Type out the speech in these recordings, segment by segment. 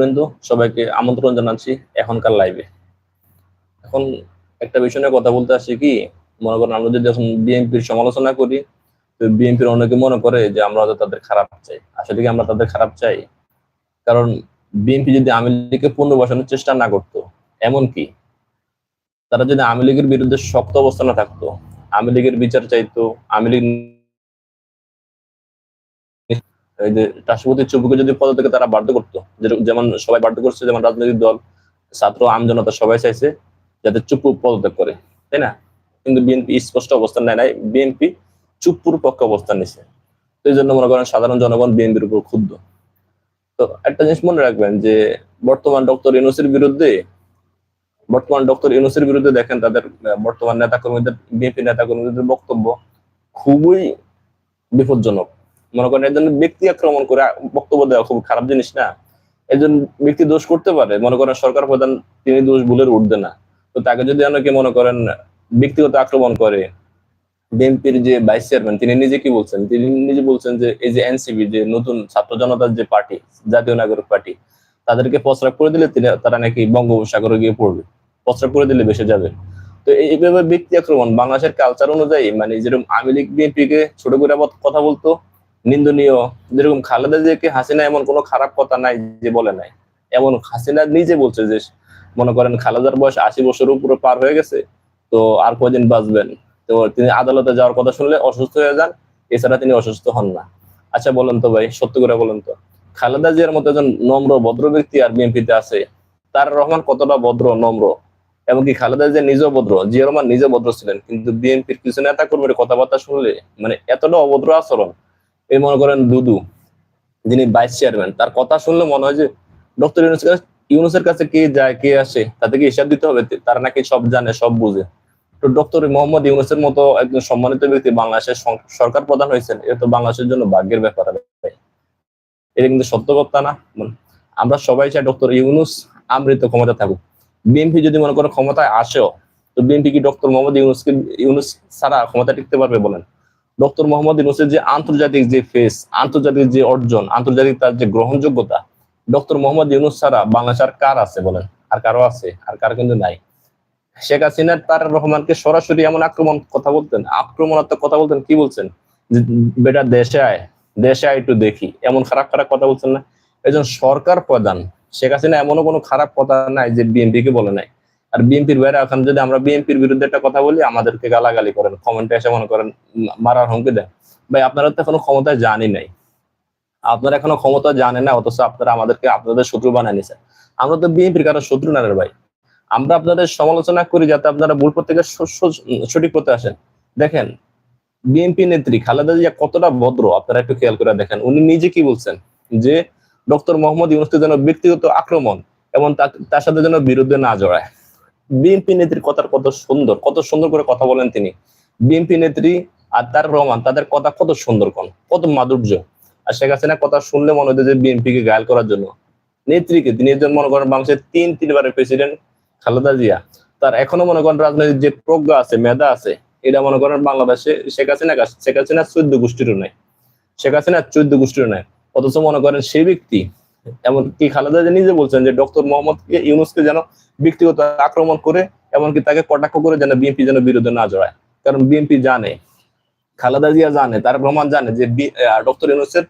বৃন্দ সবাইকে আমন্ত্রণ জানাচ্ছি এখনকার লাইভে এখন একটা বিষয় নিয়ে কথা বলতে আসি কি, মনে করেন আমরা যদি এখন বিএনপির সমালোচনা করি, তো বিএনপির অনেকে মনে করে যে আমরা হয়তো তাদের খারাপ চাই। আসলে কি আমরা তাদের খারাপ চাই? কারণ বিএনপি যদি আওয়ামী লীগকে পূর্ণ বসানোর চেষ্টা না করতো, এমন কি? তারা যদি আওয়ামী লীগের বিরুদ্ধে শক্ত অবস্থানে থাকতো, আওয়ামী লীগের বিচার চাইতো, আওয়ামী লীগ এই যে রাষ্ট্রপতি চুপুকে যদি পদ থেকে তারা বাধ্য করতো যেমন সবাই বাধ্য করছে, যেমন রাজনৈতিক দল, ছাত্র আমজনতা সবাই চাইছে যাতে চুপ্পু পদত্যাগ করে, তাই না? কিন্তু বিএনপি স্পষ্ট অবস্থান নেয় নাই। বিএনপি চুপ্পুর পক্ষে অবস্থান নিছে। তো এই জন্য মনে করেন সাধারণ জনগণ বিএনপির উপর ক্ষুব্ধ। তো একটা জিনিস মনে রাখবেন যে, বর্তমান ডক্টর ইউনুসের বিরুদ্ধে, বর্তমান ডক্টর ইউনুসের বিরুদ্ধে দেখেন তাদের বর্তমান নেতা কর্মীদের বিএনপি নেতা কর্মীদের বক্তব্য খুবই বিপজ্জনক। মনে করেন একজন ব্যক্তি আক্রমণ করে বক্তব্য দেওয়া খুব খারাপ জিনিস না? একজন ব্যক্তি দোষ করতে পারে, মনে করেন সরকার প্রধান তিনি দোষ ভুলের উঠবে না তো তাকে যদি অনেকে মনে করেন ব্যক্তিগত আক্রমণ করে, বিএনপির যে ভাইস চেয়ারম্যান, তিনি নিজে কি বলছেন? তিনি নিজে বলছেন যে, এই যে এনসিবি যে নতুন ছাত্র জনতার যে পার্টি, জাতীয় নাগরিক পার্টি, তাদেরকে প্রস্রাব করে দিলে তিনি, তারা নাকি বঙ্গোপসাগরে গিয়ে পড়বে। প্রস্রাব করে দিলে বেসে যাবে। তো এইভাবে ব্যক্তি আক্রমণ, বাংলাদেশের কালচার অনুযায়ী মানে যেরকম আওয়ামী লীগ বিএনপি কে ছোট করে কথা বলতো নিন্দনীয়। যেরকম খালেদা জিয়াকে হাসিনা এমন কোনো খারাপ কথা নাই যে বলে নাই। এমন হাসিনা নিজে বলছে যে, মনে করেন খালেদার বয়স আশি বছর উপরে পার হয়ে গেছে, তো আর কদিন বাঁচবেন? তো তিনি আদালতে যাওয়ার কথা শুনলে অসুস্থ হয়ে যান, এছাড়া তিনি অসুস্থ হন না। আচ্ছা বলেন তো ভাই, সত্য করে বলেন তো। খালেদা জিয়ার মতো একজন নম্র, ভদ্র ব্যক্তি আর বিএনপিতে আছে, তার রহমান কতটা ভদ্র, নম্র? এমনকি খালেদা জিয়া নিজেও ভদ্র? জিয়া রহমান নিজে ভদ্র ছিলেন, কিন্তু বিএনপির কিছু নেতা কর্মীর কথাবার্তা শুনলে মানে এতটা অভদ্র আচরণ এই মনে করেন দুদু, যিনি ভাইস চেয়ারম্যান তার কথা শুনলে মনে হয় যে ডক্টর ইউনুস ইউনুসের কাছে কে যায়, কে আসে তাদেরকে হিসাব দিতে হবে? তারা নাকি সব জানে, সব বুঝে। তো ডক্টর মোহাম্মদ ইউনুসের মতো একজন সম্মানিত ব্যক্তি বাংলাদেশের সরকার প্রধান হয়েছেন এটা তো বাংলাদেশের জন্য ভাগ্যের ব্যাপার। এটা কিন্তু সত্য কথা না। আমরা সবাই চাই ডক্টর ইউনুস আমৃত ক্ষমতা থাকুক। বিএনপি যদি মনে করো ক্ষমতায় আসেও, তো বিএনপি কি ডক্টর মোহাম্মদ ইউনুসকে ইউনুস ছাড়া ক্ষমতা টিকতে পারবে বলেন? ডক্টর মোহাম্মদ ইউনুসের যে আন্তর্জাতিক যে ফেস, আন্তর্জাতিক যে অর্জন, আন্তর্জাতিক তার যে গ্রহণযোগ্যতা, ডক্টর মোহাম্মদ ইউনুস ছাড়া বাংলাদেশ আর কার আছে বলেন? আর কারও আছে? আর কার কিন্তু নাই। শেখ হাসিনা তার রহমানকে সরাসরি এমন আক্রমণ কথা বলতেন, আক্রমণাত্মক কথা বলতেন, কি বলছেন? যে বেটা দেশে আয় দেশে আয় একটু দেখি। এমন খারাপ খারাপ কথা বলছেন না। একজন সরকার প্রধান, শেখ হাসিনা এমনও কোনো খারাপ কথা নাই যে বিএনপি কে বলে নাই। আর বিএনপির বাইরে এখন যদি আমরা বিএনপির বিরুদ্ধে একটা কথা বলি, আমাদেরকে গালাগালি করেন কমেন্টে এসে মনে করেন মারার হুমকি দেন। ভাই, আপনারা তো এখনও ক্ষমতায় জানি নাই। আপনারা এখনও ক্ষমতা জানেন না, অথচ আপনারা আমাদেরকে আপনাদের শত্রু বানিয়ে নিছেন আমরা তো বিএনপির কারও শত্রু না ভাই। আমরা আপনাদের সমালোচনা করি যাতে আপনারা ভুল প্রত্যেকের সঠিক পথে আসেন। দেখেন, বিএনপি নেত্রী খালেদা জিয়া কতটা ভদ্র, আপনারা একটু খেয়াল করে দেখেন। উনি নিজে কি বলছেন? যে, ডক্টর মোহাম্মদ ইউনুসকে যেন ব্যক্তিগত আক্রমণ এবং তার সাথে যেন বিরুদ্ধে না জড়ায়। বিএনপি নেত্রীর কথার কত সুন্দর কত সুন্দর করে কথা বলেন তিনি। বিএনপি নেত্রী আর তার রহমান, তাদের কথা কত সুন্দর কোন, কত মাধুর্য। আর শেখ হাসিনা কথা শুনলে মনে হতো যে বিএনপি কে গায়াল করার জন্য। নেত্রীকে, তিনি একজন মনে করেন বাংলাদেশের তিন, তিনবারের প্রেসিডেন্ট খালেদা জিয়া। তার এখনও মনে করেন রাজনৈতিক যে প্রজ্ঞা আছে, মেধা আছে, এটা মনে করেন বাংলাদেশে শেখ হাসিনা শেখ হাসিনা চোদ্দ গোষ্ঠীরও নাই। শেখ হাসিনা চোদ্দ গোষ্ঠীরও নাই। অথচ মনে করেন সেই ব্যক্তি এমনকি খালেদা জিয়া নিজে বলছেন যে ডক্টর মোহাম্মদ ইউনুসকে যেন ব্যক্তিগত আক্রমণ করে, এমনকি তাকে কটাক্ষ করে যেন বিএনপি যেন বিরুদ্ধে না জড়ায়। কারণ বিএনপি জানে, খালেদা জিয়া জানে, তার রহমান জানে যে ডক্টর ইউনুসের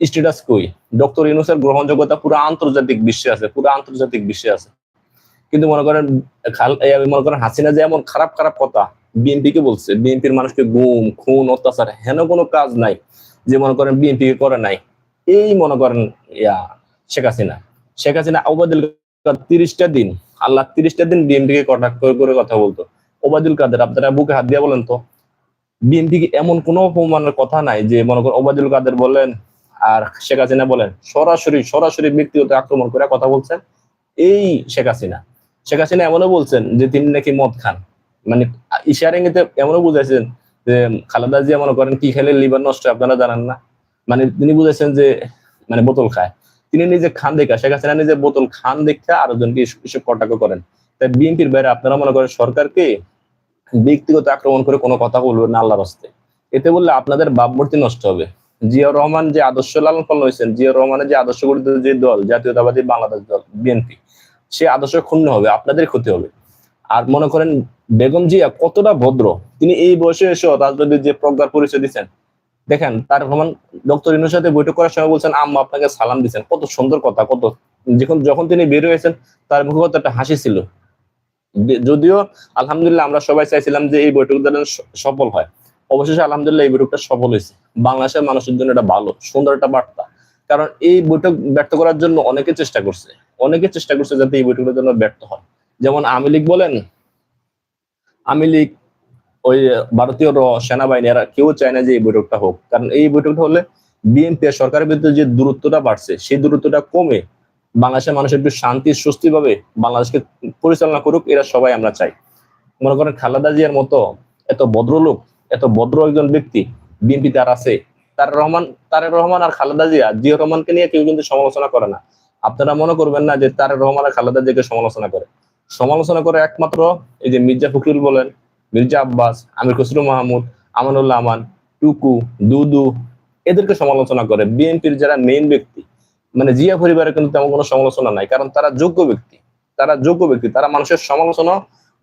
স্ট্যাটাস কই। ডক্টর ইউনুসের গ্রহণযোগ্যতা পুরো আন্তর্জাতিক বিশ্বে আছে, পুরো আন্তর্জাতিক বিশ্বে আছে। কিন্তু মনে করেন মনে করেন হাসিনা যে এমন খারাপ খারাপ কথা বিএনপি কে বলছে, বিএনপির মানুষকে গুম, খুন, অত্যাচার, হেন কোনো কাজ নাই যে মনে করেন বিএনপি করে নাই। এই মনে করেন, ইয়া শেখ হাসিনা। শেখ হাসিনা ওবায়দুল কাদের তিরিশটা দিন, আল্লাহ তিরিশটা দিন বিএনপি কে কটাক্ষ করে কথা বলতো। ওবায়দুল কাদের, আপনারা বুকে হাত দিয়ে বলেন তো, বিএনপি কি এমন কোনো অপমানের কথা নাই যে মনে করেন ওবায়দুল কাদের বলেন আর শেখ হাসিনা বলেন? সরাসরি সরাসরি ব্যক্তিগত আক্রমণ করে কথা বলছেন এই শেখ হাসিনা। শেখ হাসিনা এমনও বলছেন যে তিনি নাকি মদ খান। মানে ইশারেঙ্গিতে এমনও বুঝাইছেন যে খালেদা জিয়া মনে করেন কি খেলে লিভার নষ্ট আপনারা জানেন না। মানে তিনি বুঝাইছেন যে মানে বোতল খায়। তিনি নিজে খান দেখা, শেখ হাসিনা নিজে বোতল খান দেখা আরও জনকে এসব কটাক্ষ করেন। তাই বিএনপির বাইরে আপনারা মনে করেন সরকারকে ব্যক্তিগত আক্রমণ করে কোনো কথা বলবেন না আল্লাহর হস্তে। এতে বললে আপনাদের ভাবমূর্তি নষ্ট হবে। জিয়াউর রহমান যে আদর্শ লালন পালন হয়েছেন জিয়াউর রহমানের যে আদর্শ গঠিত যে দল, জাতীয়তাবাদী বাংলাদেশ দল, বিএনপি, সে আদর্শ ক্ষুণ্ণ হবে, আপনাদের ক্ষতি হবে। আর মনে করেন বেগম জিয়া কতটা ভদ্র, তিনি এই বয়সে এসে রাজনৈতিক যে প্রজ্ঞার পরিচয় দিচ্ছেন দেখেন, তার রহমান ডক্টর ইনুর সাথে বৈঠক করার সময় বলছেন, আম্মা আপনাকে সালাম দিচ্ছেন কত সুন্দর কথা, কত যখন যখন তিনি বের হয়েছেন, তার মুখে কত একটা হাসি ছিল। যদিও, আলহামদুলিল্লাহ, আমরা সবাই চাইছিলাম যে এই বৈঠক যেন সফল হয়। অবশেষে আলহামদুলিল্লাহ এই বৈঠকটা সফল হয়েছে। বাংলাদেশের মানুষের জন্য এটা ভালো, সুন্দর একটা বার্তা। কারণ এই বৈঠক ব্যর্থ করার জন্য অনেকে চেষ্টা করছে। অনেকে চেষ্টা করছে যাতে এই বৈঠকটা জন্য ব্যর্থ হয়। যেমন আওয়ামী লীগ বলেন, আওয়ামী লীগ ওই ভারতীয় সেনাবাহিনী এরা কেউ চায় না যে এই বৈঠকটা হোক। কারণ এই বৈঠকটা হলে বিএনপি আর সরকারের বিরুদ্ধে যে দূরত্বটা বাড়ছে, সেই দূরত্বটা কমে বাংলাদেশের মানুষ একটু শান্তি স্বস্তি ভাবে বাংলাদেশকে পরিচালনা করুক, এরা সবাই আমরা চাই। মনে করেন খালেদা জিয়ার মতো এত ভদ্রলোক, এত ভদ্র একজন ব্যক্তি বিএনপি তার আছে, তার রহমান তারেক রহমান আর খালেদা জিয়া জিয়া রহমানকে নিয়ে কেউ কিন্তু সমালোচনা করে না। আপনারা মনে করবেন না যে তারেক রহমান আর খালেদা জিয়াকে সমালোচনা করে। সমালোচনা করে একমাত্র এই যে মির্জা ফখরুল বলেন মির্জা আব্বাস, আমির খসরু মাহমুদ, আমানুল্লাহ আমান, টুকু, দুদু এদেরকে সমালোচনা করে। বিএনপির যারা মেইন ব্যক্তি মানে জিয়া পরিবারের কিন্তু তেমন কোনো সমালোচনা নাই, কারণ তারা যোগ্য ব্যক্তি। তারা যোগ্য ব্যক্তি, তারা মানুষের সমালোচনা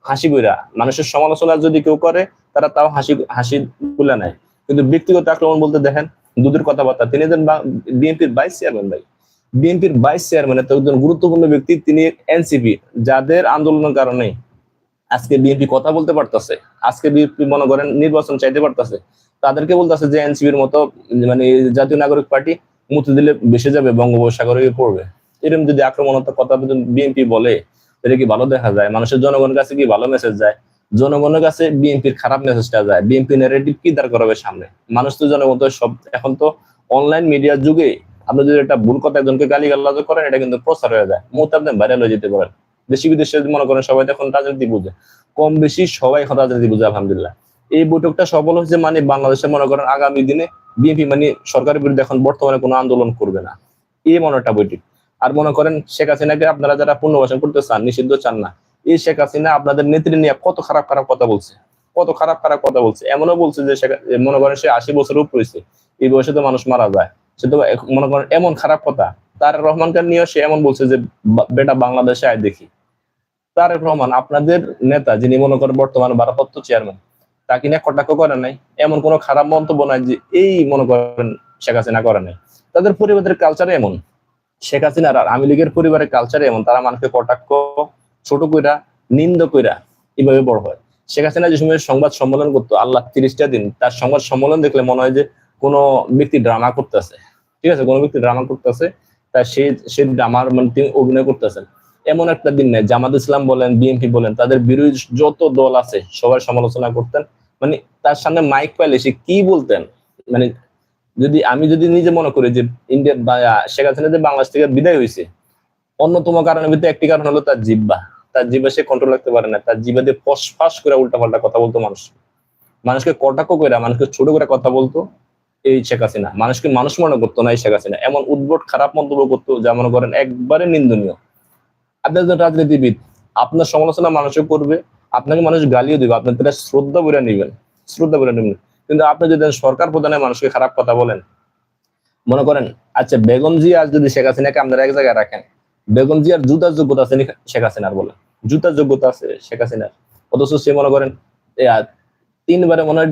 হাসি বইরা। মানুষের সমালোচনা যদি কেউ করে, তারা তাও হাসি হাসি বলে নেয়। কিন্তু ব্যক্তিগত আক্রমণ বলতে দেখেন দুধের কথাবার্তা, তিনি একজন বিএনপির ভাইস চেয়ারম্যান ভাই। বিএনপির ভাইস চেয়ারম্যান একজন গুরুত্বপূর্ণ ব্যক্তি, তিনি এনসিপি যাদের আন্দোলনের কারণে আজকে বিএনপি কথা বলতে পারতেছে, আজকে বিএনপি মনে করেন নির্বাচন চাইতে পারতেছে, তাদেরকে বলতেছে যে এনসিপির মতো মানে জাতীয় নাগরিক পার্টি মুতে দিলে বেসে যাবে, বঙ্গোপসাগরে পড়বে। এরকম যদি আক্রমণাত্মক কথা বিএনপি বলে, তাহলে কি ভালো দেখা যায়? মানুষের জনগণের কাছে কি ভালো মেসেজ যায়? জনগণের কাছে বিএনপির খারাপ মেসেজটা যায়? বিএনপি নেগেটিভ কি দাঁড় করাবে সামনে? মানুষ তো জনগণ তো সব, এখন তো অনলাইন মিডিয়ার যুগে, আপনি যদি একটা ভুল কথা একজনকে গালি গালাজ করেন, এটা কিন্তু প্রচার হয়ে যায়। মুহূর্তে আপনি ভাইরাল হয়ে যেতে পারেন। দেশি বিদেশে মনে করেন সবাই এখন রাজনীতি বুঝে। কম বেশি সবাই এখন রাজনীতি বুঝে, আলহামদুলিল্লাহ। এই বৈঠকটা সফল হয়েছে মানে বাংলাদেশে মনে করেন আগামী দিনে বিএনপি মানে সরকারের বিরুদ্ধে এখন বর্তমানে কোনো আন্দোলন করবে না। এই মনে একটা বৈঠক। আর মনে করেন শেখ হাসিনাকে আপনারা যারা পুনর্বাসন করতে চান, নিষিদ্ধ চান না, এই শেখ হাসিনা আপনাদের নেত্রী নিয়ে কত খারাপ খারাপ কথা বলছে। কত খারাপ খারাপ কথা বলছে। এমনও বলছে যে মনে করেন সে আশি বছর উপর হয়েছে। এই বয়সে তো মানুষ মারা যায়। সে তো মনে করেন এমন খারাপ কথা। তার রহমানকে নিয়ে সে এমন বলছে যে বেটা বাংলাদেশে আয় দেখি। তারেক রহমান, আপনাদের নেতা যিনি মনে করেন বর্তমানে ভারপ্রাপ্ত চেয়ারম্যান তাকে নিয়ে কটাক্ষ করে নাই। এমন কোনো খারাপ মন্তব্য নাই যে এই মনে করেন শেখ হাসিনা করে নাই। তাদের পরিবারের কালচার এমন। শেখ হাসিনার আর আওয়ামী লীগের পরিবারের কালচারে এমন। তারা মানুষকে কটাক্ষ, ছোট কইরা, নিন্দ কইরা এভাবে বড় হয়। শেখ হাসিনা যে সময় সংবাদ সম্মেলন করতো, আল্লাহ তিরিশটা দিন, তার সংবাদ সম্মেলন দেখলে মনে হয় যে কোনো ব্যক্তি ড্রামা করতেছে। ঠিক আছে? কোনো ব্যক্তি ড্রামা করতেছে, তা সে সে ড্রামার মানে তিনি অভিনয় করতেছেন। এমন একটা দিন নেই। জামাত ইসলাম বলেন, বিএনপি বলেন, তাদের বিরোধী যত দল আছে সবাই সমালোচনা করতেন। মানে তার সামনে মাইক পাইলে সে কি বলতেন? মানে যদি আমি যদি নিজে মনে করি যে ইন্ডিয়া শেখ হাসিনা যে বাংলাদেশ থেকে বিদায় হয়েছে, অন্যতম কারণের ভিতরে একটি কারণ হলো তার জিব্বা তার জিব্বা সে কন্ট্রোল রাখতে পারে না। তার জিব্বা দিয়ে ফস ফাস করে উল্টাপাল্টা কথা বলতো মানুষ। মানুষকে কটাক্ষ করে মানুষকে ছোট করে কথা বলতো এই শেখ হাসিনা। মানুষকে মানুষ মনে করতো না এই শেখ হাসিনা। এমন উদ্ভট খারাপ মন্তব্য করতো যা মনে করেন একবারে নিন্দনীয়। আপনি একজন রাজনীতিবিদ, আপনার সমালোচনা মানুষও করবে, আপনাকে মানুষ গালিও দিবে, আপনি তারা শ্রদ্ধা বলে নিবেন, শ্রদ্ধা বলে নিবেন। কিন্তু আপনি যদি সরকার প্রধানের মানুষকে খারাপ কথা বলেন, মনে করেন আচ্ছা বেগম জি আজ যদি শেখ হাসিনাকে আপনারা এক জায়গায় রাখেন, বেগম জি আর জুতার যোগ্যতা আছে শেখ হাসিনার বলে। জুতার যোগ্যতা আছে শেখ হাসিনার। অথচ সে মনে করেন তিনবারে মনে হয়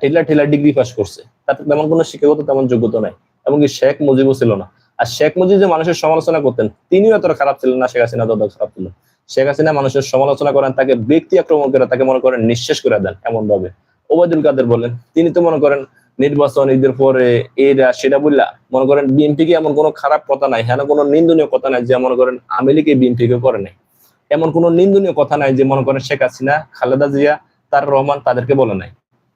টেলার টেলার ডিগ্রি পাস করছে। তাতে তেমন কোনো শিক্ষাগত তেমন যোগ্যতা নাই। এমনকি শেখ মুজিবও ছিল না। আর শেখ মুজিব যে মানুষের সমালোচনা করতেন, তিনিও এতটা খারাপ ছিলেন না, শেখ হাসিনা তত খারাপ ছিল। শেখ হাসিনা মানুষের সমালোচনা করেন, তাকে ব্যক্তি আক্রমণ করে, তাকে মনে করেন নিঃশেষ করে দেন এমন ভাবে ওবায়দুল কাদের বলেন, তিনি তো মনে করেন নির্বাচন, ঈদের পরে এরা, সেটা বললা মনে করেন বিএনপি কে এমন কোনো খারাপ কথা নাই হ্যাঁ কোনো নিন্দনীয় কথা নাই যে মনে করেন আমেলিকে বিএনপি কে করে নাই। এমন কোনো নিন্দনীয় কথা নাই যে মনে করেন শেখ হাসিনা, খালেদা জিয়া, তার রহমান তাদেরকে বলে নাই।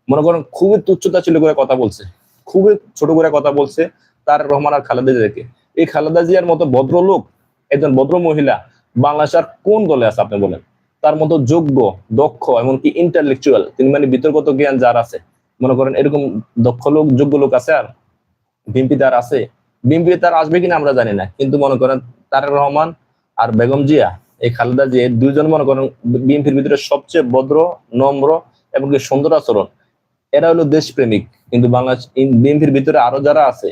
মনে করেন খুবই তুচ্ছতা ছিল করে কথা বলছে, খুবই ছোট করে কথা বলছে তার রহমান আর খালেদা জিয়াকে। এই খালেদা জিয়ার মতো ভদ্রলোক, একজন ভদ্র মহিলা বাংলাদেশ আর কোন দলে আছে আপনি বলেন? তার মতো যোগ্য, দক্ষ, এমনকি ইন্টারলেকচুয়াল তিনি মানে বিতর্কত জ্ঞান যার আছে, মনে করেন এরকম দক্ষ লোক, যোগ্য লোক আছে আর? বিএনপি তার আছে। বিএনপি তার আসবে কিনা আমরা জানি না, কিন্তু মনে করেন তারেক রহমান আর বেগম জিয়া, এই খালেদা জিয়া দুইজন মনে করেন বিএনপির ভিতরে সবচেয়ে ভদ্র, নম্র এবং কি সুন্দর আচরণ। এরা হলো দেশপ্রেমিক, কিন্তু বাংলাদেশ, বিএনপির ভিতরে আরও যারা আছে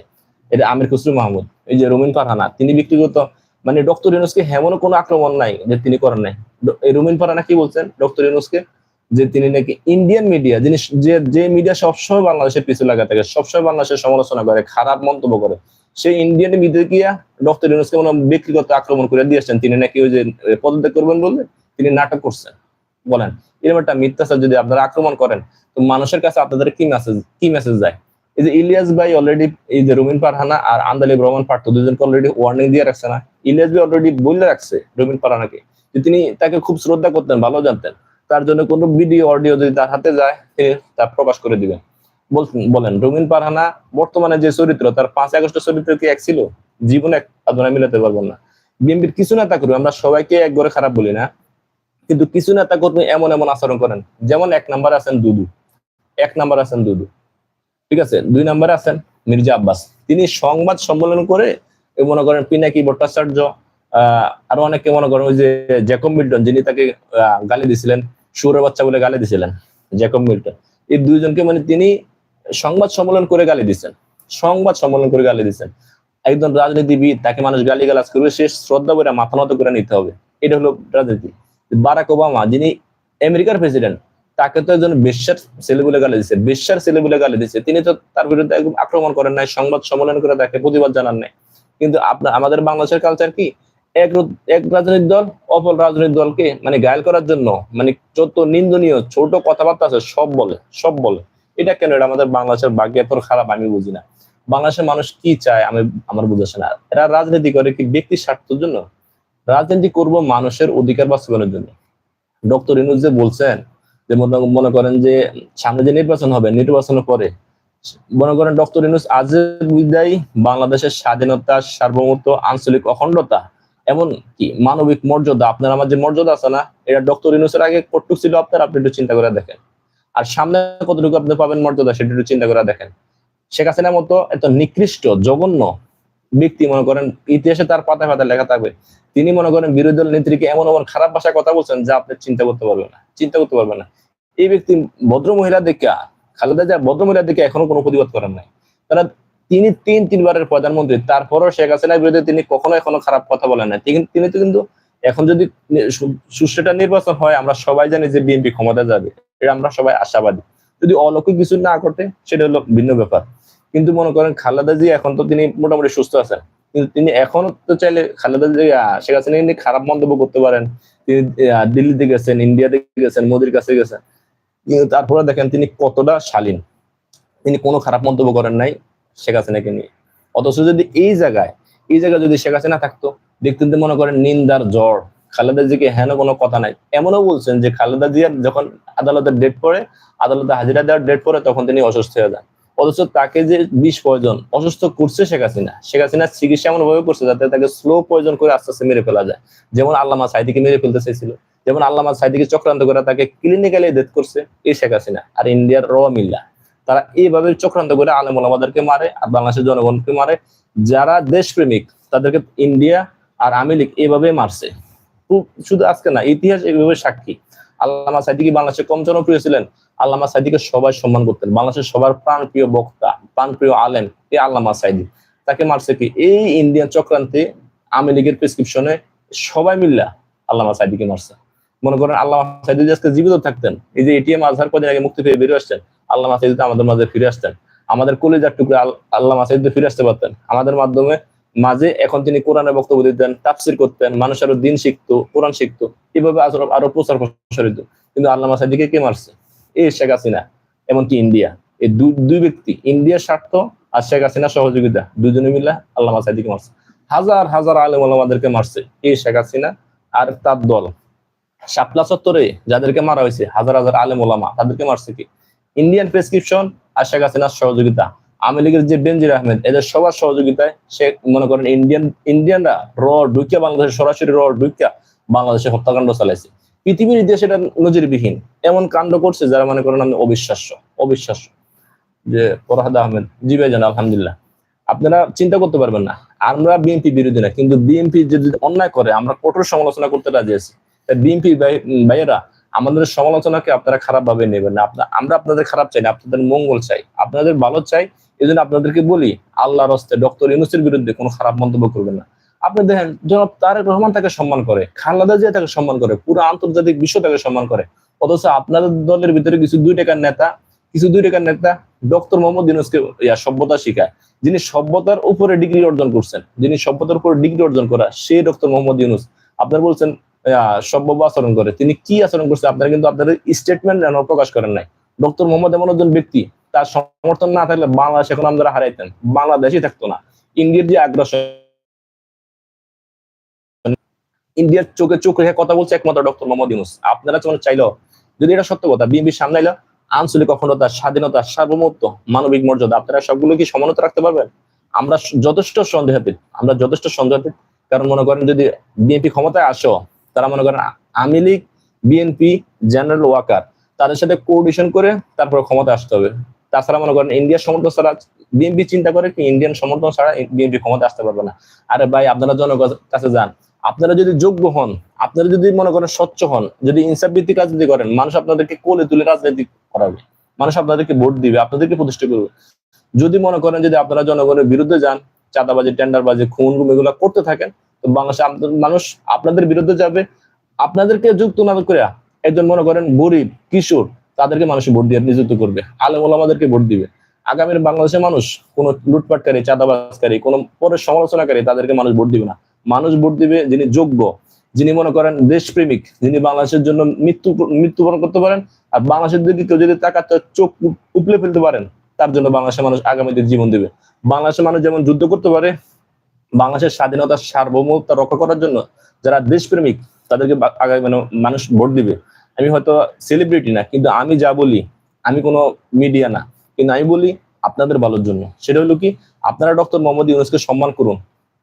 এটা আমির খুসরু মাহমুদ, এই যে রুমিন ফারহানা, তিনি ব্যক্তিগত মানে ডক্টর ইউনুসকে হেমনও কোনো আক্রমণ নাই যে তিনি করেন নাই। এই রুমিন ফারহানা কি বলছেন ডক্টর ইউনুসকে? যে তিনি নাকি ইন্ডিয়ান মিডিয়া যিনি যে যে মিডিয়া সবসময় বাংলাদেশের পিছু লাগা থাকে, সবসময় বাংলাদেশের সমালোচনা করে, খারাপ মন্তব্য করে সেই ইন্ডিয়ান মিডিয়া গিয়া ডক্টর ইউনুসকে মনে ব্যক্তিগত আক্রমণ করে দিয়েছেন তিনি নাকি ওই যে পদত্যাগ করবেন বললে তিনি নাটক করছেন। বলেন, এরকম একটা মিথ্যাচার যদি আপনারা আক্রমণ করেন, তো মানুষের কাছে আপনাদের কি মেসেজ কি মেসেজ যায়? এই যে ইলিয়াস ভাই অলরেডি এই যে রুমিন পারহানা আর আন্দালিব রহমান পার্থ দুজনকে অলরেডি ওয়ার্নিং দিয়ে রাখছে না। ইলিয়াস ভাই অলরেডি বলে রাখছে রুমিন পারহানাকে যে তিনি তাকে খুব শ্রদ্ধা করতেন, ভালো জানতেন। তার জন্য কোনো ভিডিও অডিও যদি তার হাতে যায় তা প্রকাশ করে দিবেন। বলছেন, বলেন, রুমিন পারহানা বর্তমানে যে চরিত্র, তার পাঁচ আগস্ট চরিত্র কি এক ছিল? জীবনে আপনারা মিলাতে পারবেন না। বিএনপির কিছু নেতা করবে আমরা সবাইকে এক করে খারাপ বলি না, কিন্তু কিছু নেতা কর্মী এমন এমন আচরণ করেন। যেমন এক নাম্বার আছেন দুদু। এক নাম্বার আছেন দুদু। ঠিক আছে? দুই নাম্বারে আছেন মির্জা আব্বাস। তিনি সংবাদ সম্মেলন করে মনে করেন পিনাকি ভট্টাচার্য আরও অনেকে মনে করেন ওই যে জ্যাকব মিল্টন, যিনি তাকে গালি দিছিলেন সুরের বাচ্চা বলে গালি দিছিলেন, জ্যাকব মিল্টন। এই দুইজনকে মানে তিনি সংবাদ সম্মেলন করে গালি দিচ্ছেন। সংবাদ সম্মেলন করে গালি দিচ্ছেন। একজন রাজনীতিবিদ, তাকে মানুষ গালি গালাজ করবে, সে শ্রদ্ধা করে মাথা নত করে নিতে হবে। এটা হলো রাজনীতি। বারাক ওবামা, যিনি আমেরিকার প্রেসিডেন্ট তাকে তো একজন বিশ্বের ছেলে বলে গালি দিচ্ছে বিশ্বের ছেলে বলে গালি দিচ্ছে তিনি তো তার বিরুদ্ধে একদম আক্রমণ করেন নাই, সংবাদ সম্মেলন করে তাকে প্রতিবাদ জানান নাই। কিন্তু আপনার আমাদের বাংলাদেশের কালচার কি? এক এক রাজনৈতিক দল, অপর রাজনৈতিক দলকে মানে গায়েল করার জন্য মানে যত নিন্দনীয়, ছোট কথাবার্তা আছে, সব বলে সব বলে। এটা কেন? এটা আমাদের বাংলাদেশের ভাগ্য এত খারাপ, আমি বুঝি না। বাংলাদেশের মানুষ কি চায়, আমি, আমার বুঝাচ্ছে না। এরা রাজনীতি করে কি ব্যক্তি স্বার্থের জন্য? রাজনীতি করব মানুষের অধিকার বাস্তবায়নের জন্য। ডক্টর ইনুজ যে বলছেন যে মনে- করেন যে সামনে যে নির্বাচন হবে, নির্বাচনের পরে, মনে করেন ডক্টর ইনুস আজের বিদায় বাংলাদেশের স্বাধীনতা, সার্বভৌমত্ব, আঞ্চলিক অখণ্ডতা, এমন কি মানবিক মর্যাদা? আপনার আমার যে মর্যাদা আছে না, এটা ডক্টর ইনুসের আগে কটুক ছিল, আপনার আপনি একটু চিন্তা করে দেখেন। আর সামনে কতটুকু আপনি পাবেন মর্যাদা, সেটা একটু চিন্তা করে দেখেন। শেখ হাসিনার মতো এত নিকৃষ্ট, জঘন্য ব্যক্তি, মনে করেন ইতিহাসে তার পাতায় পাতায় লেখা থাকবে, তিনি মনে করেন বিরোধী দল নেত্রীকে এমন এমন খারাপ ভাষায় কথা বলছেন যা আপনি চিন্তা করতে পারবেন না, চিন্তা করতে পারবেন না। এই ব্যক্তি ভদ্র মহিলা দেখে, খালেদা জিয়া ভদ্র মহিলা দেখে এখনও কোনো প্রতিবাদ করেন নাই। তারা তিনি তিন, তিনবারের প্রধানমন্ত্রী, তারপরও শেখ হাসিনার বিরুদ্ধে তিনি কখনো এখনও খারাপ কথা বলেন না তিনি তো কিন্তু এখন যদি সুষ্ঠুটা নির্বাচন হয়, আমরা সবাই জানি যে বিএনপি ক্ষমতা যাবে। এটা আমরা সবাই আশাবাদী। যদি অলৌকিক কিছু না করতে সেটা হলো ভিন্ন ব্যাপার। কিন্তু মনে করেন খালেদা জি এখন তো তিনি মোটামুটি সুস্থ আছেন। কিন্তু তিনি এখনও তো চাইলে খালেদা জি শেখ হাসিনা খারাপ মন্তব্য করতে পারেন। তিনি দিল্লিতে গেছেন, ইন্ডিয়াতে গেছেন, মোদির কাছে গেছেন। তারপরে দেখেন তিনি কতটা শালীন। তিনি কোনো খারাপ মন্তব্য করেন নাই শেখ হাসিনাকে নিয়ে। অথচ যদি এই জায়গায় এই জায়গায় যদি শেখ হাসিনা থাকতো দেখতে মনে করেন নিন্দার জ্বর। খালেদা জিকে হেন কোনো কথা নাই। এমনও বলছেন যে খালেদা জিয়ার যখন আদালতের ডেট পড়ে, আদালতে হাজিরা দেওয়ার ডেট পড়ে, তখন তিনি অসুস্থ হয়ে যান। অথচ তাকে যে বিষ প্রয়োজন, অসুস্থ করছে শেখ হাসিনা। শেখ হাসিনা চিকিৎসা এমন ভাবে করছে যাতে তাকে স্লো প্রয়োজন করে আস্তে আস্তে মেরে ফেলা যায়। যেমন আল্লামা সাইদিকে মেরে ফেলতে চাইছিল, যেমন আল্লামা সাইদিকে চক্রান্ত করে তাকে ক্লিনিক্যালি ডেথ করছে এই শেখ হাসিনা আর ইন্ডিয়ার র মিল্লা। তারা এইভাবে চক্রান্ত করে আলেম ওলামাদেরকে মারে আর বাংলাদেশের জনগণকে মারে। যারা দেশপ্রেমিক, তাদেরকে ইন্ডিয়া আর আওয়ামী লীগ এইভাবে মারছে। শুধু আজকে না, ইতিহাস এইভাবে সাক্ষী। আল্লামা সাইদিকি বাংলাদেশে কম জনপ্রিয় ছিলেন। আল্লামা সাইদিকে সবাই সম্মান করতেন। বাংলাদেশের সবার প্রাণ প্রিয় বক্তা প্রাণ প্রিয় আলেম এই আল্লামা সাইদি। তাকে মারছে কি? এই ইন্ডিয়ান চক্রান্তে আওয়ামী লীগের প্রেসক্রিপশনে সবাই মিল্লা আল্লামা সাইদিকে মারছে। মনে করেন আল্লামা সাইদি আজকে জীবিত থাকতেন, এই যে এটিএম আজহার কদিন আগে মুক্তি পেয়ে বেরিয়ে আসছেন, আল্লামা সাইদি আমাদের মাঝে ফিরে আসতেন। আমাদের কলেজার টুকরে আল- আল্লামা সাইদি ফিরে আসতে পারতেন। আমাদের মাধ্যমে মাঝে এখন তিনি কোরআনের বক্তব্য দিতেন, তাফসির করতেন, মানুষ আরও দিন শিখতো, কোরআন শিখতো, এভাবে আরও আরও প্রচার প্রসারিত কিন্তু আল্লামা সাইদিকে কে মারছে? এই শেখ হাসিনা, এমনকি ইন্ডিয়া। এই দুই ব্যক্তি, ইন্ডিয়ার স্বার্থ আর শেখ হাসিনা সহযোগিতা, দুজনে মিলে আল্লামা সাইদিকে মারছে। হাজার হাজার আলেম আলমাদেরকে মারছে এই শেখ হাসিনা আর তার দল। শাপলা চত্বরে যাদেরকে মারা হয়েছে, হাজার হাজার আলেম ওলামা, তাদেরকে মারছে কি? ইন্ডিয়ান প্রেসক্রিপশন আর শেখ হাসিনার সহযোগিতা। আওয়ামী লীগের যে বেনজির আহমেদ, এদের সবার সহযোগিতায় সে মনে করেন ইন্ডিয়ান ইন্ডিয়ানরা র ঢুকিয়া সরাসরি র ঢুকিয়া বাংলাদেশে হত্যাকাণ্ড চালাইছে। পৃথিবীর ইতিহাসে এটা নজিরবিহীন। এমন কাণ্ড করছে যারা মনে করেন আমি অবিশ্বাস্য অবিশ্বাস্য। যে ফরহাদ আহমেদ, জি ভাই আলহামদুলিল্লাহ। আপনারা চিন্তা করতে পারবেন না, আমরা বিএনপি বিরোধী না, কিন্তু বিএনপি যদি অন্যায় করে, আমরা কঠোর সমালোচনা করতে রাজি আছি। বিএনপি ভাইয়েরা, আমাদের সমালোচনাকে আপনারা খারাপ ভাবে নেবেন না। আমরা আপনাদের খারাপ চাই না, আপনাদের মঙ্গল চাই। আপনাদের ভালো চাই এই জন্য আপনাদেরকে বলি আল্লাহর হস্তে ডক্টর ইউনুসের বিরুদ্ধে কোনো খারাপ মন্তব্য করবেন না। আপনি দেখেন জনাব তারেক রহমান তাকে সম্মান করে খালেদা জিয়া তাকে সম্মান করে পুরো আন্তর্জাতিক বিশ্ব তাকে সম্মান করে। অথচ আপনাদের দলের ভিতরে কিছু দুই টাকার নেতা কিছু দুই টাকার নেতা ডক্টর মোহাম্মদ ইউনুসকে সভ্যতা শিখায়। যিনি সভ্যতার উপরে ডিগ্রি অর্জন করছেন যিনি সভ্যতার উপরে ডিগ্রি অর্জন করা সেই ডক্টর মোহাম্মদ ইউনুস। আপনার বলছেন আহ, সভ্য আচরণ করে তিনি কি আচরণ করছেন আপনারা কিন্তু আপনাদের স্টেটমেন্ট প্রকাশ করেন নাই। ডক্টর মোহাম্মদ এমন একজন ব্যক্তি তার সমর্থন না থাকলে বাংলাদেশ এখন আমরা হারাইতেন। বাংলাদেশই থাকতো না। ইন্ডিয়ার যে আগ্রাসন, ইন্ডিয়ার চোখে চোখ রেখে কথা বলছে একমাত্র ডক্টর মোহাম্মদ ইউনুস। আপনারা যখন চাইলো, যদি এটা সত্য কথা, বিএনপি সামলাইলো আঞ্চলিক অখণ্ডতা, স্বাধীনতা, সার্বভৌমত্ব, মানবিক মর্যাদা, আপনারা সবগুলো কি সমানত রাখতে পারবেন? আমরা যথেষ্ট সন্দেহাতীত, আমরা যথেষ্ট সন্দেহাতীত। কারণ মনে করেন যদি বিএনপি ক্ষমতায় আসো, তারা মনে করেন আওয়ামী লীগ, বিএনপি, জেনারেল ওয়াকার, তাদের সাথে কোঅর্ডিনেশন করে তারপর ক্ষমতা আসতে হবে। তাছাড়া মনে করেন ইন্ডিয়ার সমর্থন ছাড়া বিএনপি চিন্তা করে কি ইন্ডিয়ান সমর্থন ছাড়া বিএনপি ক্ষমতা আসতে পারবে না। আরে ভাই, আপনারা জনগণের কাছে যান। আপনারা যদি যোগ্য হন, আপনারা যদি মনে করেন স্বচ্ছ হন, যদি ইনসাফ ভিত্তিক রাজনীতি করেন, মানুষ আপনাদেরকে কোলে তুলে রাজনীতি করাবে। মানুষ আপনাদেরকে ভোট দিবে, আপনাদেরকে প্রতিষ্ঠা করবে। যদি মনে করেন যদি আপনারা জনগণের বিরুদ্ধে যান, চাঁদাবাজি, টেন্ডারবাজি খুন গুম এগুলো করতে থাকেন, তো বাংলাদেশে মানুষ আপনাদের বিরুদ্ধে যাবে। আপনাদেরকে যুক্ত না করে একজন মনে করেন গরিব, কিশোর তাদেরকে মানুষ ভোট দিয়ে নিযুক্ত করবে। আলেম ওলামাদেরকে ভোট দিবে। আগামীর বাংলাদেশের মানুষ কোন লুটপাটকারী, চাঁদাবাজকারী, কোন পরের সমালোচনাকারী তাদেরকে মানুষ ভোট দিবে না। মানুষ ভোট দিবে যিনি যোগ্য, যিনি মনে করেন দেশপ্রেমিক, যিনি বাংলাদেশের জন্য মৃত্যু, মৃত্যুবরণ করতে পারেন, আর বাংলাদেশের দিকে কেউ যদি তাকাতে চোখ উপলে ফেলতে পারেন, তার জন্য বাংলাদেশের মানুষ আগামীতে জীবন দিবে। বাংলাদেশের মানুষ যেমন যুদ্ধ করতে পারে, বাংলাদেশের স্বাধীনতা সার্বভৌমত্ব রক্ষা করার জন্য যারা দেশপ্রেমিক, তাদেরকে আগামী মানে মানুষ ভোট দিবে। আমি হয়তো সেলিব্রিটি না, কিন্তু আমি যা বলি, আমি কোনো মিডিয়া না, কিন্তু আমি বলি আপনাদের ভালোর জন্য। সেটা হলো কি, আপনারা ডক্টর মোহাম্মদ ইউনুসকে সম্মান করুন,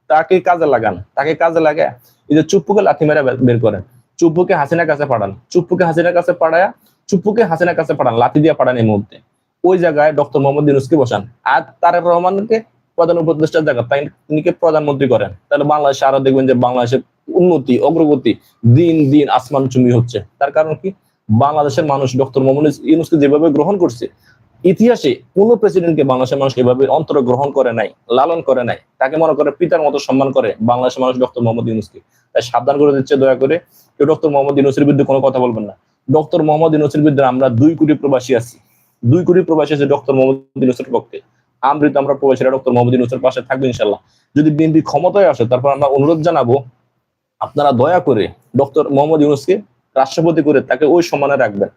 তাকে কাজে লাগান, তাকে কাজে লাগায় এই যে চুপ্পুকে লাথি মেরে বের করেন, চুপ্পুকে হাসিনার কাছে পাঠান, চুপ্পুকে হাসিনার কাছে পাঠায়া, চুপ্পুকে হাসিনার কাছে পাঠান, লাথি দিয়ে পাঠান এই মুহূর্তে। ওই জায়গায় ডক্টর মোহাম্মদ ইউনুসকে বসান। আর তারেক রহমানকে প্রধান উপদেষ্টার জায়গা তাই তিনিকে প্রধানমন্ত্রী করেন? তাহলে বাংলাদেশে আরও দেখবেন যে বাংলাদেশের উন্নতি, অগ্রগতি, দিন দিন আসমান চুমি হচ্ছে। তার কারণ কি? বাংলাদেশের মানুষ ডক্টর মোহাম্মদ ইউনুসকে যেভাবে গ্রহণ করছে, ইতিহাসে কোন প্রেসিডেন্টকে বাংলাদেশের মানুষ এভাবে অন্তর গ্রহণ করে নাই, লালন করে নাই। তাকে মনে করে পিতার মতো সম্মান করে বাংলাদেশের মানুষ ডক্টর মোহাম্মদ ইউনুসকে। তাই সাবধান করে দিচ্ছে, দয়া করে কেউ ডক্টর মোহাম্মদ ইউনুসের বিরুদ্ধে কোনো কথা বলবেন না। ডক্টর মোহাম্মদ ইউনুসের বিরুদ্ধে আমরা দুই কোটি প্রবাসী আছি। দুই কোটি প্রবাসী আছে ডক্টর মোহাম্মদ ইউনুসের পক্ষে। আমৃত আমরা প্রবাসীরা ডক্টর মোহাম্মদ ইউনুসের পাশে থাকব ইনশাল্লাহ যদি বিএনপি ক্ষমতায় আসে, তারপর আমরা অনুরোধ জানাব আপনারা দয়া করে ডক্টর মোহাম্মদ ইউনুসকে রাষ্ট্রপতি করে তাকে ওই সম্মানে রাখবেন।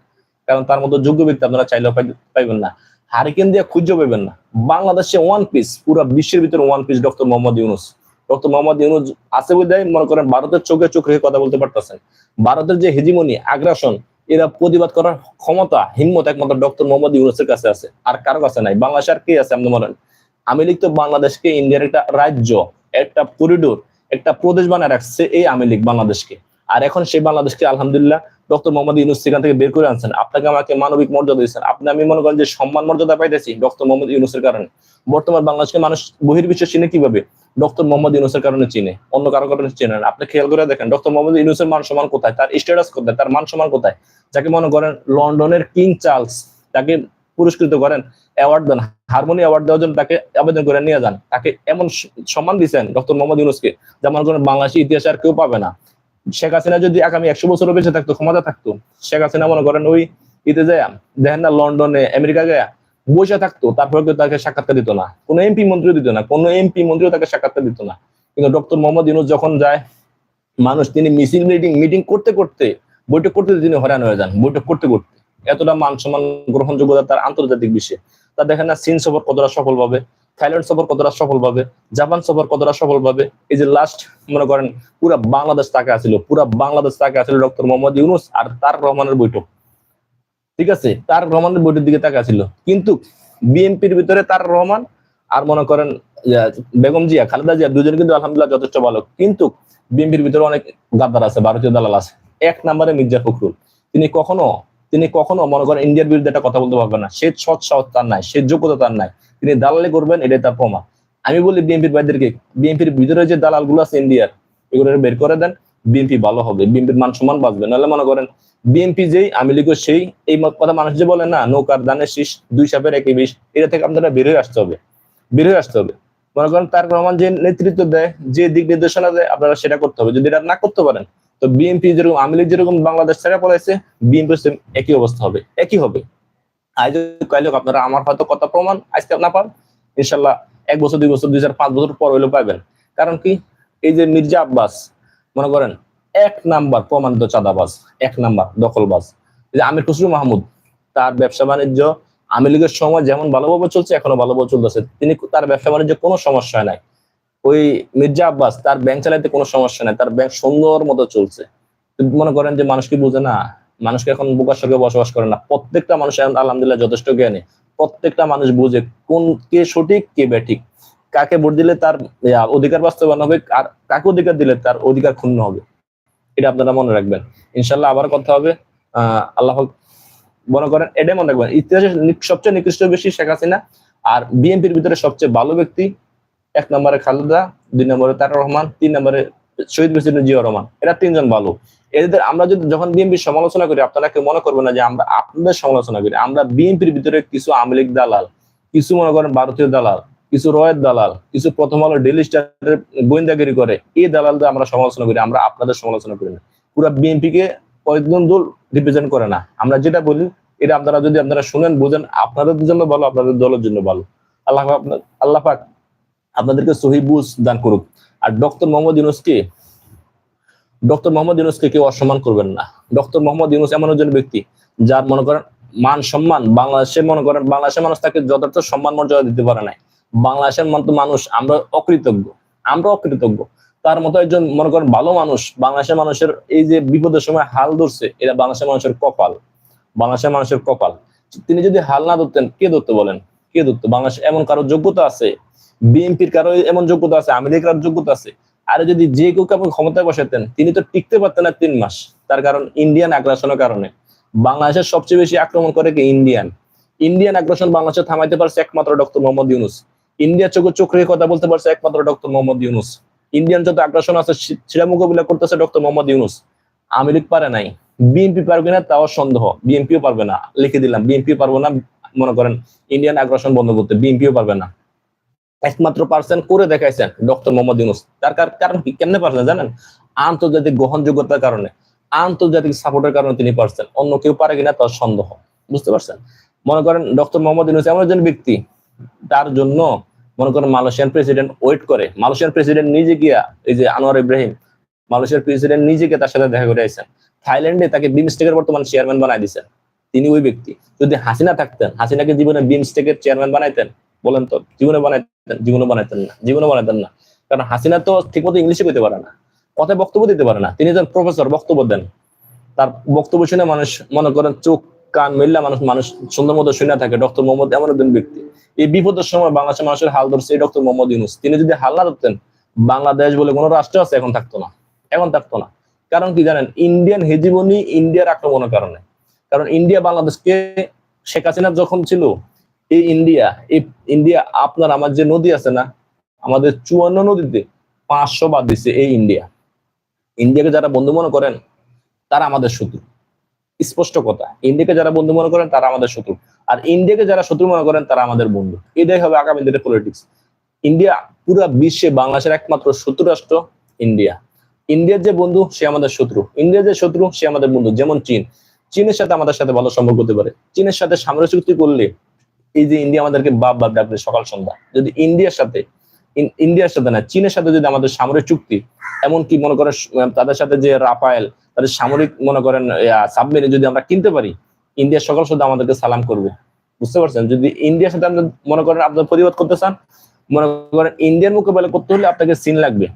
কারণ তার মতো যোগ্য ব্যক্তি আপনারা চাইলেও পাইবেন না। হারিকেন দিয়ে খুঁজে পাইবেন না। বাংলাদেশে ওয়ান পিস পুরো বিশ্বের ভিতরে one peace doctor Mohammad Yunus. Doctor Mohammad Yunus আছে বলে মনে করেন ভারতের চোখে চোখ রেখে কথা বলতে পারতেছেন। ভারতের যে হেজিমনি আগ্রাসন এরা প্রতিবাদ করার ক্ষমতা, হিম্মত একমাত্র ডক্টর মোহাম্মদ ইউনুসের কাছে আছে, আর কারও কাছে নাই। বাংলাদেশ আর কে আছে আপনি বলেন? আমি লীগ তো বাংলাদেশকে ইন্ডিয়ার একটা রাজ্য, একটা করিডোর একটা প্রদেশ বানায় রাখছে এই আওয়ামী লীগ বাংলাদেশকে। আর এখন সেই বাংলাদেশকে আলহামদুলিল্লাহ ডক্টর মোহাম্মদ ইউনুস সেখান থেকে বের করে আনছেন। আপনাকে আমাকে মানবিক মর্যাদা দিয়েছেন। আপনি আমি মনে করেন যে সম্মান মর্যাদা পাইতেছি ডক্টর মোহাম্মদ ইউনুসের কারণে। বর্তমান বাংলাদেশকে মানুষ বহির্বিশ্ব চিনে কীভাবে? ডক্টর মোহাম্মদ ইউনুসের কারণে চিনে। অন্য কারও কারণে চিনে না। আপনি খেয়াল করে দেখেন, ডক্টর মোহাম্মদ ইউনুসের মান সম্মান কোথায়? তার স্ট্যাটাস কোথায়? তার মান সম্মান কোথায়? যাকে মনে করেন লন্ডনের কিং চার্লস, তাকে পুরস্কৃত করেন অ্যাওয়ার্ড দেন। হারমোনি অ্যাওয়ার্ড দেওয়ার জন্য তাকে আবেদন করে নিয়ে যান। তাকে এমন সম্মান দিচ্ছেন ডক্টর মোহাম্মদ ইউনুসকে, যা মনে করেন বাংলাদেশি ইতিহাসে আর কেউ পাবে না। শেখ হাসিনা যদি আগামী একশো বছরও বেঁচে থাকতো, ক্ষমতা থাকতো, শেখ হাসিনা মনে করেন ওই ইতে যায়, দেখেন না, লন্ডনে, আমেরিকা গেয়া বসে থাকতো তারপরে কেউ তাকে সাক্ষাৎকার দিত না। কোনো এমপি মন্ত্রীও দিত না, কোনো এমপি মন্ত্রীও তাকে সাক্ষাৎকার দিত না। কিন্তু ডক্টর মোহাম্মদ ইউনুস যখন যায়, মানুষ তিনি মিছিল, মিটিং মিটিং করতে করতে, বৈঠক করতে, তিনি হয়রান হয়ে যান। বৈঠক করতে করতে। এতটা মান সম্মান গ্রহণযোগ্যতা তার আন্তর্জাতিক বিশ্বে। তা দেখেন না, চীন সফর কতটা সফল পাবে থাইল্যান্ড সফর কতটা সফল পাবে জাপান সফর কতটা সফল পাবে এই যে লাস্ট মনে করেন পুরা বাংলাদেশ তাকে আছিল পুরা বাংলাদেশ তাকে আছিল ডক্টর মোহাম্মদ ইউনুস আর তার রহমানের বৈঠক। ঠিক আছে? তার রহমানের বৈঠক দিকে তাকে আছিল কিন্তু বিএনপির ভিতরে তার রহমান আর মনে করেন বেগম জিয়া, খালেদা জিয়া দুজন কিন্তু আলহামদুলিল্লাহ যথেষ্ট ভালো। কিন্তু বিএনপির ভিতরে অনেক গাদ্দার আছে, ভারতীয় দালাল আছে। এক নম্বরে মির্জা ফখরুল। তিনি কখনো তিনি কখনো, মনে করেন, ইন্ডিয়ার বিরুদ্ধে একটা কথা বলতে পারবেন না। সে সৎ সাহস তার নাই, সে যোগ্যতা তার নাই। তিনি দালালি করবেন, এটাই তার প্রমাণ। আমি বলি বিএনপির ভাইদেরকে, বিএনপির ভিতরে যে দালালগুলো আছে ইন্ডিয়ার এগুলো বের করে দেন, বিএনপি ভালো হবে, বিএনপির মান সম্মান বাঁচবে। নাহলে মনে করেন, বিএনপি যেই, আমি লীগও সেই, এই কথা মানুষ যে বলে না, নৌকার দানের শীষ, দুই সাপের একই বিষ, এটা থেকে আপনারা বেরোয় আসতে হবে। বেরোয় আসতে হবে। মনে করেন, তার রহমান যে নেতৃত্ব দেয়, যে দিক নির্দেশনা দেয়, আপনারা সেটা করতে হবে। যদি এটা না করতে পারেন তো বিএনপি যেরকম, আওয়ামী যেরকম বাংলাদেশ ছেড়ে পড়াইছে বিএনপি একই অবস্থা হবে, একই হবে। আজ আপনারা, আমার হয়তো কথা প্রমাণ, আজকে না পান, ইনশাল্লাহ এক বছর, দুই বছর, দুই চার পাঁচ বছর পর হইলেও পাবেন কারণ কি? এই যে মির্জা আব্বাস, মনে করেন, এক নাম্বার প্রমাণিত চাঁদাবাজ, এক নাম্বার দখলবাজ। যে আমির খুসরু মাহমুদ, তার ব্যবসা বাণিজ্য আওয়ামী লীগের সময় যেমন ভালোভাবে চলছে, এখনও ভালোভাবে চলতেছে। তিনি তার ব্যবসা বাণিজ্য কোনো সমস্যা নাই। ওই মির্জা আব্বাস তার ব্যাংক চালাইতে কোনো সমস্যা নাই, তার ব্যাংক সুন্দর মতো চলছে। মনে করেন যে মানুষ কি বুঝে না? মানুষকে এখন বোকার সঙ্গে বসবাস করে না? প্রত্যেকটা মানুষ আলহামদুলিল্লাহ যথেষ্ট জ্ঞানী। প্রত্যেকটা মানুষ বুঝে কোন কে সঠিক, কে বেঠিক। কাকে ভোট দিলে তার অধিকার বাস্তবায়ন হবে, আর কাকে অধিকার দিলে তার অধিকার ক্ষুণ্ণ হবে। এটা আপনারা মনে রাখবেন। ইনশাল্লাহ আবার কথা হবে। আহ, আল্লাহ মনে করেন, এটাই মনে রাখবেন। ইতিহাসে সবচেয়ে নিকৃষ্ট বেশি শেখ হাসিনা। আর বিএনপির ভিতরে সবচেয়ে ভালো ব্যক্তি এক নম্বরে খালেদা, দুই নম্বরে তার রহমান, তিন নম্বরে শহীদ প্রেসিডেন্ট জিয়া রহমান। এরা তিনজন ভালো এদের আমরা যদি যখন বিএনপি সমালোচনা করি, আপনারা কেউ মনে করবেন না যে আমরা আপনাদের সমালোচনা করি। আমরা বিএনপির ভিতরে কিছু আওয়ামী লীগ দালাল, কিছু মনে করেন ভারতীয় দালাল, কিছু রয়ের দালাল, কিছু প্রথম আলো ডেলি স্টারের গোয়েন্দাগিরি করে, এই দালালদের আমরা সমালোচনা করি, আমরা আপনাদের সমালোচনা করি না। পুরো বিএনপি কে কয়েকজন দল রিপ্রেজেন্ট করে না। আমরা যেটা বলি, এটা আপনারা যদি আপনারা শুনেন, বুঝেন, আপনাদের জন্য ভালো, আপনাদের দলের জন্য ভালো। আল্লাহ আল্লাহ পাক আপনাদেরকে সহি বুঝ দান করুক। আর ডক্টর মোহাম্মদ ইউনুসকে, ডক্টর মোহাম্মদ ইউনুসকে কেউ অসম্মান করবেন না। ডক্টর মোহাম্মদ ইউনুস এমন একজন ব্যক্তি, যার মনে করেন মান সম্মান, বাংলাদেশে মনে করেন, বাংলাদেশের মানুষ তাকে যথার্থ সম্মান মর্যাদা দিতে পারে নাই। বাংলাদেশের মতো মানুষ আমরা অকৃতজ্ঞ আমরা অকৃতজ্ঞ। তার মতো একজন মনে করেন ভালো মানুষ, বাংলাদেশের মানুষের এই যে বিপদের সময় হাল ধরছে, এটা বাংলাদেশের মানুষের কপাল, বাংলাদেশের মানুষের কপাল। তিনি যদি হাল না ধরতেন, কে ধরতে বলেন? কে ধরতো? বাংলাদেশ এমন কারও যোগ্যতা আছে বিএনপির কারও এমন যোগ্যতা আছে আমেরিকার যোগ্যতা আছে। আর যদি যে কেউ আপনি ক্ষমতায় বসাতেন, তিনি তো টিকতে পারতেন না তিন মাস। তার কারণ ইন্ডিয়ান আগ্রাসনের কারণে। বাংলাদেশের সবচেয়ে বেশি আক্রমণ করে কি? ইন্ডিয়ান ইন্ডিয়ান আগ্রাসন বাংলাদেশে থামাইতে পারছে একমাত্র ডক্টর মোহাম্মদ ইউনুস। ইন্ডিয়া চোখে চোখ রেখে কথা বলতে পারছে একমাত্র ডক্টর মোহাম্মদ ইউনুস। ইন্ডিয়ান যত আগ্রাসন আছে সেটা মোকাবিলা করতেছে ডক্টর মোহাম্মদ ইউনুস। লীগ পারে নাই। বিএনপি পারবে না, তাও সন্দেহ। বিএনপিও পারবে না। লিখে দিলাম বিএনপিও পারবে না, মনে করেন ইন্ডিয়ান আগ্রাসন বন্ধ করতে। বিএনপিও পারবে না। একমাত্র পার্সন করে দেখাইছেন ডক্টর মোহাম্মদ ইউনুস। তার কারণ কি? কেমনে পারছেন জানেন? আন্তর্জাতিক গ্রহণযোগ্যতার কারণে, আন্তর্জাতিক সাপোর্টের কারণে তিনি পারছেন। অন্য কেউ পারে কিনা তার সন্দেহ। বুঝতে পারছেন? মনে করেন ডক্টর মোহাম্মদ ইউনুস এমন একজন ব্যক্তি, তার জন্য মনে করেন মালয়েশিয়ান প্রেসিডেন্ট ওয়েট করে। মালয়েশিয়ান প্রেসিডেন্ট নিজে গিয়া, এই যে আনোয়ার ইব্রাহিম, মালয়েশিয়ার প্রেসিডেন্ট নিজেকে তার সাথে দেখা করে আইছেন। থাইল্যান্ডে তাকে বিমস্টেকের বর্তমান চেয়ারম্যান বানাই দিয়েছেন তিনি ওই ব্যক্তি। যদি হাসিনা থাকতেন, হাসিনাকে জীবনে বিমস্টেকের চেয়ারম্যান বানাইতেন, বলেন তো, জীবনে বানাইতেন জীবনে বানাইতেন না, জীবনে বানাইতেন না। কারণ হাসিনা তো ঠিকমতো ইংলিশে কইতে পারে না, কথায় বক্তব্য দিতে পারে না। তিনি একজন প্রফেসর বক্তব্য দেন। তার বক্তব্য শুনে মানুষ মনে করেন চোখ, কান মিল্লা মানুষ মানুষ সুন্দর মতো শুনে থাকে। ডক্টর মোহাম্মদ এমন একজন ব্যক্তি। এই বিপদের সময় বাংলাদেশের মানুষের হাল ধরছে এই ডক্টর মোহাম্মদ ইউনুস। তিনি যদি হাল না ধরতেন, বাংলাদেশ বলে কোনো রাষ্ট্র আছে, এখন থাকতো না। এখন থাকতো না। কারণ কি জানেন, ইন্ডিয়ান হেজিমনি ইন্ডিয়ার আক্রমণের কারণে। কারণ ইন্ডিয়া বাংলাদেশকে শেখ হাসিনা যখন ছিল, এই ইন্ডিয়া এই ইন্ডিয়া আপনার, আমার যে নদী আছে না, আমাদের চুয়ান্ন নদীতে পাঁচশো বাদ দিচ্ছে এই ইন্ডিয়া ইন্ডিয়াকে যারা বন্ধু মনে করেন, তারা আমাদের শত্রু। স্পষ্ট কথা ইন্ডিয়াকে যারা বন্ধু মনে করেন, তারা আমাদের শত্রু। আর ইন্ডিয়াকে যারা শত্রু মনে করেন, তারা আমাদের বন্ধু। এটাই হবে আগামী দিনের পলিটিক্স ইন্ডিয়া পুরো বিশ্বে বাংলাদেশের একমাত্র শত্রু রাষ্ট্র ইন্ডিয়া ইন্ডিয়ার যে বন্ধু, সে আমাদের শত্রু। ইন্ডিয়ার যে শত্রু, সে আমাদের বন্ধু, যেমন চীন। চীনের সাথে আমাদের সাথে ভালো সম্পর্ক হতে পারে। চীনের সাথে সামরিক চুক্তি করলে এই যে ইন্ডিয়া আমাদেরকে বাপ বাপ ডাকবে সকাল সন্ধ্যা। যদি ইন্ডিয়ার সাথে ইন্ডিয়ার সাথে না, চীনের সাথে যদি আমাদের সামরিক চুক্তি এমনকি মনে করেন তাদের সাথে যে রাফায়েল, তাদের সামরিক মনে করেন সাবমেরিন যদি আমরা কিনতে পারি ইন্ডিয়ার সকাল সন্ধ্যা আমাদেরকে সালাম করবে। বুঝতে পারছেন? যদি ইন্ডিয়ার সাথে আপনি মনে করেন আপনার প্রতিবাদ করতে চান, মনে করেন ইন্ডিয়ার মোকাবেলা করতে হলে আপনাকে চীন লাগবে।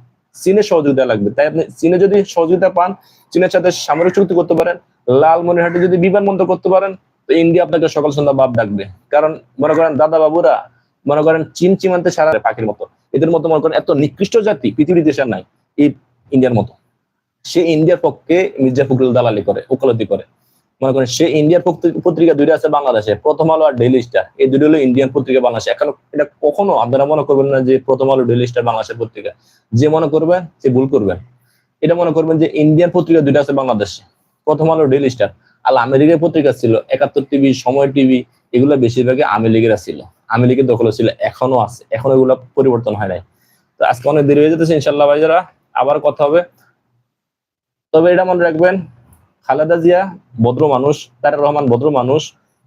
চীনের সহযোগিতা লাগবে। তাই আপনি চীনে যদি সহযোগিতা পান, চীনের সাথে সামরিক চুক্তি করতে পারেন লালমনিরহাটে যদি বিমানবন্দর করতে পারেন, তো ইন্ডিয়া আপনাকে সকাল সন্ধ্যা বাপ ডাকবে। কারণ মনে করেন দাদা বাবুরা মনে করেন চীন চিমান্তে সারা পাখির মতো। এদের মতো মনে করেন এত নিকৃষ্ট জাতি পৃথিবীর দেশের নাই, এই ইন্ডিয়ার মতো। সে ইন্ডিয়ার পক্ষে মির্জা ফখরুল দালালি করে, ওকালতি করে। মনে করেন সে ইন্ডিয়ার পত্রিকা দুইটা আছে বাংলাদেশে, প্রথম আলো আর ডেইলি স্টার এই দুটো হলো ইন্ডিয়ান পত্রিকা বাংলাদেশে। এখন এটা কখনো আপনারা মনে করবেন না যে প্রথম আলো ডেইলি স্টার বাংলাদেশের পত্রিকা। যে মনে করবেন, সে ভুল করবেন। এটা মনে করবেন যে ইন্ডিয়ান পত্রিকা দুইটা আছে বাংলাদেশে। প্রথম আলো ডেইলি স্টার আর আমেরিকার পত্রিকা ছিল একাত্তর টিভি, সময় টিভি, এগুলো বেশিরভাগই আওয়ামী লীগের ছিল। আওয়ামী লীগের দখলে ছিল, এখনও আছে। এখন এগুলো পরিবর্তন হয় নাই। তো আজকে অনেক দেরি হয়ে যেতেছে ইনশাল্লাহ ভাইজারা। আবার কথা হবে। তবে এটা মনে রাখবেন খালেদা জিয়া ভদ্র মানুষ, তারেক রহমান ভদ্র মানুষ,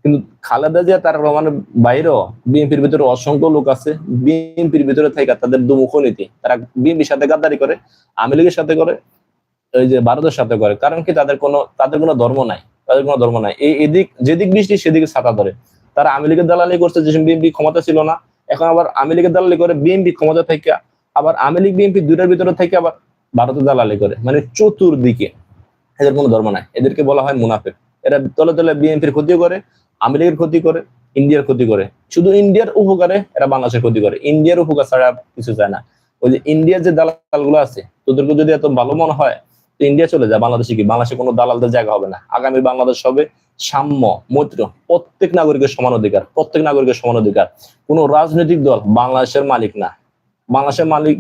কিন্তু খালেদা জিয়া, তারেক রহমানের বাইরেও বিএনপির ভিতরে অসংখ্য লোক আছে, বিএনপির ভিতরে থেকে তাদের দুমুখ নীতি। তারা বিএনপির সাথে গাদ্দারি করে, আওয়ামী লীগের সাথে করে ওই যে ভারতের সাথে করে, কারণ কি তাদের কোনো তাদের কোনো ধর্ম নাই, তাদের কোনো ধর্ম নাই। এই এদিক, যেদিক বৃষ্টি, সেদিকে ছাতা ধরে। তারা আওয়ামী লীগের দালালি করছে যে বিএনপি ক্ষমতা ছিল না, এখন আবার আওয়ামী লীগের দালালি করে, বিএনপি ক্ষমতা থেকে আবার আওয়ামী লীগ, বিএনপি দুইটার ভিতরে থেকে আবার ভারতের দালালি করে। মানে চতুর্দিকে। এদের কোনো ধর্ম নাই। এদেরকে বলা হয় মুনাফেক। এরা তলে তলে বিএনপির ক্ষতি করে লীগের ক্ষতি করে, ইন্ডিয়ার ক্ষতি করে। শুধু ইন্ডিয়ার উপকারে এরা বাংলাদেশের ক্ষতি করে। ইন্ডিয়ার উপকার ছাড়া কিছু চায় না। ওই যে ইন্ডিয়ার যে দালালগুলো আছে, তোদেরকে যদি এত ভালো মনে হয়, তো ইন্ডিয়া চলে যায় বাংলাদেশে কি? বাংলাদেশে কোনো দালালদের জায়গা হবে না। আগামী বাংলাদেশ হবে সাম্য, মৈত্র, প্রত্যেক নাগরিকের সমান অধিকার, প্রত্যেক নাগরিকের সমান অধিকার। কোনো রাজনৈতিক দল বাংলাদেশের মালিক না। বাংলাদেশের মালিক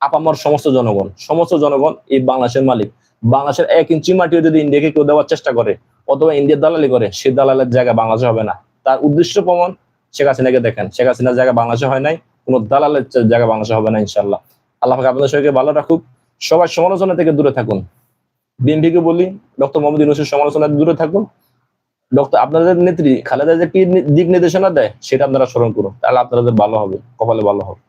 আপামর সমস্ত জনগণ। সমস্ত জনগণ এই বাংলাদেশের মালিক। বাংলাদেশের এক ইঞ্চি মাটিও যদি ইন্ডিয়াকে কেউ দেওয়ার চেষ্টা করে, অথবা ইন্ডিয়ার দালালি করে, সে দালালের জায়গা বাংলাদেশে হবে না। তার উদ্দেশ্য প্রমাণ শেখ হাসিনাকে দেখেন। শেখ হাসিনার জায়গা বাংলাদেশে হয় নাই, কোনো দালালের জায়গা বাংলাদেশে হবে না ইনশাল্লাহ আল্লাহ আপনাদের সবাইকে ভালো রাখুক। সবাই সমালোচনা থেকে দূরে থাকুন। বিএনপিকে বলি, ডক্টর মোহাম্মদ ইউনুসের সমালোচনা দূরে থাকুন। ডক্টর, আপনাদের নেত্রী খালেদা যে কি দিক নির্দেশনা দেয়? সেটা আপনারা স্মরণ করুন। তাহলে আপনাদের ভালো হবে, কপালে ভালো হবে।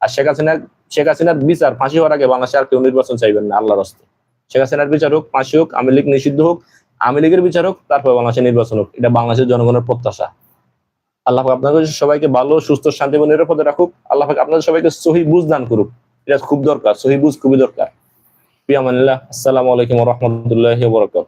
আর শেখ হাসিনার শেখ হাসিনার বিচার ফাঁসি হওয়ার আগে বাংলাদেশে আর কেউ নির্বাচন চাইবেন না, আল্লাহর হস্তে। শেখ হাসিনার বিচার হোক, ফাঁসি হোক, আওয়ামী লীগ নিষিদ্ধ হোক, আওয়ামী লীগের বিচার হোক, তারপর বাংলাদেশের নির্বাচন হোক। এটা বাংলাদেশের জনগণের প্রত্যাশা। আল্লাহ আপনাদের সবাইকে ভালো, সুস্থ, শান্তি এবং নিরাপদে রাখুক। আল্লাহ আপনাদের সবাইকে সহি বুঝ দান করুক। এটা খুব দরকার, সহি বুঝ খুবই দরকার। প্রিয়ামানিল্লাহ আসসালামু আলাইকুম রহমতুল্লাহ বরকাত